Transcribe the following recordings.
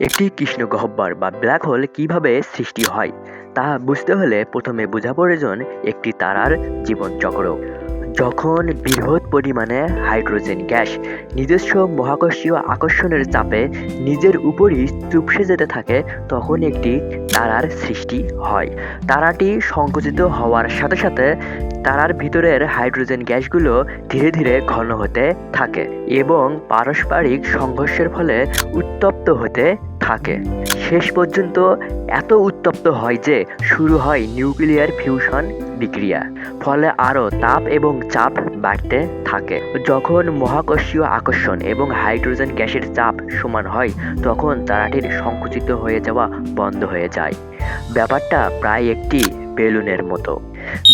একটি কৃষ্ণ গহ্বর বা ব্ল্যাক হোল কীভাবে সৃষ্টি হয়, তা বুঝতে হলে প্রথমে বোঝা প্রয়োজন একটি তারার জীবনচক্র। যখন বৃহৎ পরিমাণে হাইড্রোজেন গ্যাস নিজস্ব মহাকর্ষীয় আকর্ষণের চাপে নিজের উপরই চুপসে যেতে থাকে, তখন একটি তারার সৃষ্টি হয়। তারাটি সংকুচিত হওয়ার সাথে সাথে তারার ভিতরের হাইড্রোজেন গ্যাসগুলো ধীরে ধীরে ঘন হতে থাকে এবং পারস্পরিক সংঘর্ষের ফলে উত্তপ্ত হতে থাকে। শেষ পর্যন্ত এত উত্তপ্ত হয় যে শুরু হয় নিউক্লিয়ার ফিউশন বিক্রিয়া। ফলে আরও তাপ এবং চাপ বাড়তে থাকে। যখন মহাকর্ষীয় আকর্ষণ এবং হাইড্রোজেন গ্যাসের চাপ সমান হয়, তখন তারাটির সংকুচিত হয়ে যাওয়া বন্ধ হয়ে যায়। ব্যাপারটা প্রায় একটি বেলুনের মতো।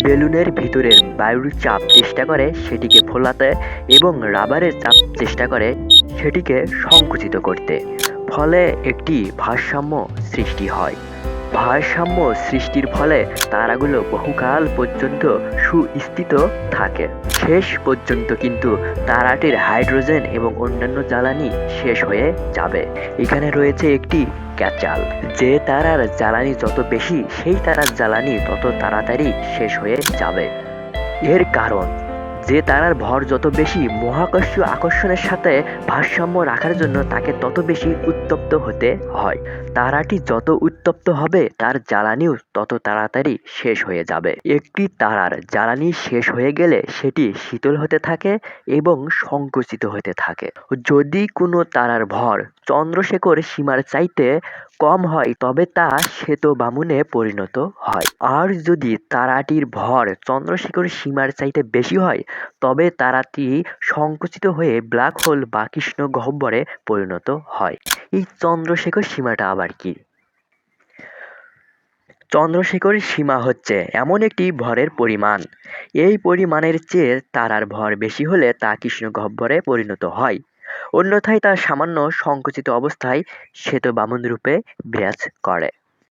বেলুনের ভিতরের বায়ুর চাপ চেষ্টা করে সেটিকে ফোলাতে এবং রাবারের চাপ চেষ্টা করে সেটিকে সংকুচিত করতে। ফলে একটি ভারসাম্য সৃষ্টি হয়। ভারসাম্য সৃষ্টির ফলে তারাগুলো বহুকাল পর্যন্ত সুস্থিত থাকে। শেষ পর্যন্ত কিন্তু তারাটির হাইড্রোজেন এবং অন্যান্য জ্বালানি শেষ হয়ে যাবে। এখানে রয়েছে একটি ক্যাচাল, যে তারার জ্বালানি যত বেশি, সেই তারার জ্বালানি তত তাড়াতাড়ি শেষ হয়ে যাবে। এর কারণ যে তারার ভর যত বেশি, মহাকর্ষীয় আকর্ষণের সাথে ভারসাম্য রাখার জন্য তাকে তত বেশি উত্তপ্ত হতে হয়। তারাটি যত উত্তপ্ত হবে, তার জ্বালানিও তত তাড়াতাড়ি শেষ হয়ে যাবে। একটি তারার জ্বালানি শেষ হয়ে গেলে সেটি শীতল হতে থাকে এবং সংকুচিত হতে থাকে। যদি কোনো তারার ভর চন্দ্রশেখর সীমার চাইতে কম হয়, তবে তা শ্বেত বামুনে পরিণত হয়। আর যদি তারাটির ভর চন্দ্রশেখর সীমার চাইতে বেশি হয় তবে তারাটি সংকুচিত হয়ে ব্ল্যাক হোল বা কৃষ্ণ গহ্বরে পরিণত হয়। এই চন্দ্রশেখর সীমাটা আবার কি? চন্দ্রশেখর সীমা হচ্ছে এমন একটি ভরের পরিমাণ। এই পরিমাণের চেয়ে তারার ভর বেশি হলে তা কৃষ্ণ গহ্বরে পরিণত হয়। অন্যথায় তা সামান্য সংকুচিত অবস্থায় শ্বেত বামন রূপে বিরাজ করে।